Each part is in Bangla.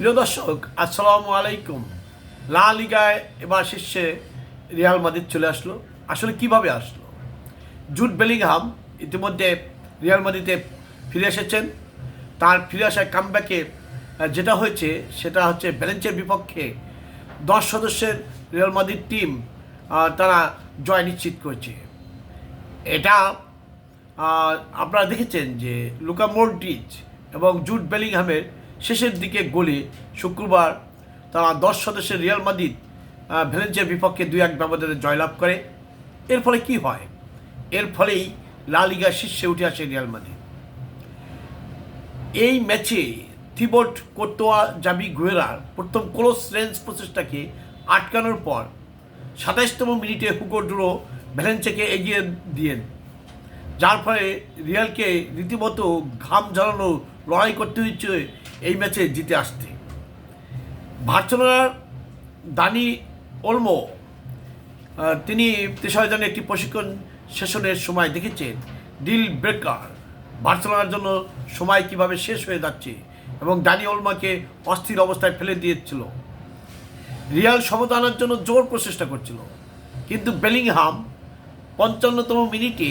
প্রিয় দর্শক, আসসালামু আলাইকুম। লা লিগায় এবার শীর্ষে রিয়াল মাদ্রিদ চলে আসলো। আসলে কীভাবে আসলো? জুট বেলিংহাম ইতিমধ্যে রিয়াল মাদ্রিদে ফিরে এসেছেন। তার ফিরে আসার কামব্যাকে যেটা হয়েছে, সেটা হচ্ছে ব্যালেন্সের বিপক্ষে দশ সদস্যের রিয়াল মাদ্রিদ টিম তারা জয় নিশ্চিত করেছে। এটা আপনারা দেখেছেন যে লুকা মোর্ডিচ এবং জুট বেলিংহামের শেষের দিকে গোলে শুক্রবার তারা দশ সদস্যের রিয়াল মাদ্রিদ আহ, ভ্যালেন্সিয়ার বিপক্ষে দুই এক ব্যবধানে জয়লাভ করে। এর ফলে কি হয়? এর ফলেই লা লিগার শীর্ষে উঠে আসে রিয়াল মাদ্রিদ। এই ম্যাচে থিবোট কোর্তোয়া জাবি গুয়েরার প্রথম ক্লোজ রেঞ্জ প্রচেষ্টাকে আটকানোর পর সাতাইশতম মিনিটে হুগো ডুরো ভ্যালেন্সিয়াকে এগিয়ে দিয়েন। যার ফলে রিয়ালকে রীতিমতো ঘাম ঝরানো লড়াই করতে হচ্ছে এই ম্যাচে জিতে আসতে বার্সেলোনার দানি ওলমো তিনি তেসরা জানে একটি প্রশিক্ষণ সেশনের সময় দেখেছেন, ডিল ব্রেকার। বার্সেলোনার জন্য সময় কীভাবে শেষ হয়ে যাচ্ছে এবং দানি ওলমাকে অস্থির অবস্থায় ফেলে দিয়েছিল। রিয়াল সমতা আনার জন্য জোর প্রচেষ্টা করছিল। কিন্তু বেলিংহাম পঞ্চান্নতম মিনিটে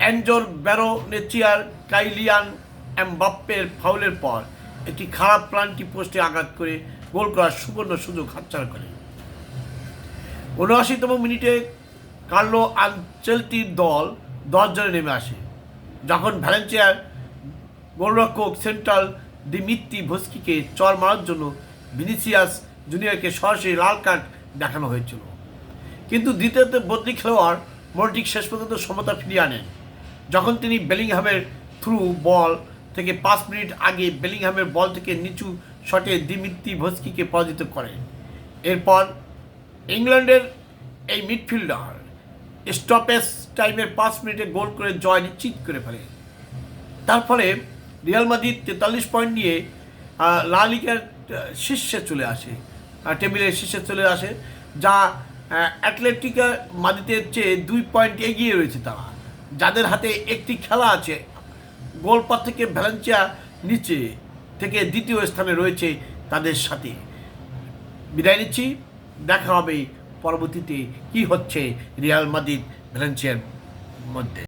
অ্যাঞ্জোর ব্যারোনেচিয়ার কাইলিয়ান এমবাপ্পের ফাউলের পর একটি খারাপ প্লান্টি পোস্টে আঘাত করে গোল করার সুবর্ণ সুযোগ হাতছাড়া করে। উনআশিতম মিনিটে কার্লো আনচেলটির দল দশ জনে নেমে আসে, যখন ভ্যালেন্সিয়ার গোলরক্ষক সেন্ট্রাল দিমিত্রি ভস্কিকে চর মারার জন্য ভিনিসিয়াস জুনিয়রকে সরাসরি লাল কার্ড দেখানো হয়েছিল। কিন্তু দ্বিতীয়তে বদলি খেলোয়াড় মর্টিক শেষ পর্যন্ত সমতা ফিরিয়ে আনেন, যখন তিনি বেলিংহামের থ্রু বল থেকে পাঁচ মিনিট আগে বেলিংহামের বল থেকে নিচু শটে দিমিত্রি ভস্কিকে পরাজিত করেন এরপর ইংল্যান্ডের এই মিডফিল্ডার স্টপেজ টাইমের পাঁচ মিনিটে গোল করে জয় নিশ্চিত করে ফেলে। তার ফলে রিয়াল মাদ্রিদ তেতাল্লিশ পয়েন্ট নিয়ে লা শীর্ষে চলে আসে টেবিলের শীর্ষে চলে আসে, যা অ্যাটলেটিকা মাদ্রিদের চেয়ে দুই পয়েন্ট এগিয়ে রয়েছে তারা। যাদের হাতে একটি খেলা আছে গোলপার থেকে ভ্যালেন্সিয়া নিচে থেকে দ্বিতীয় স্থানে রয়েছে তাদের সাথে। বিদায় নিচ্ছি। দেখা হবে পরবর্তীতে কি হচ্ছে রিয়াল মাদিদ ভ্যালেন্সিয়ার মধ্যে।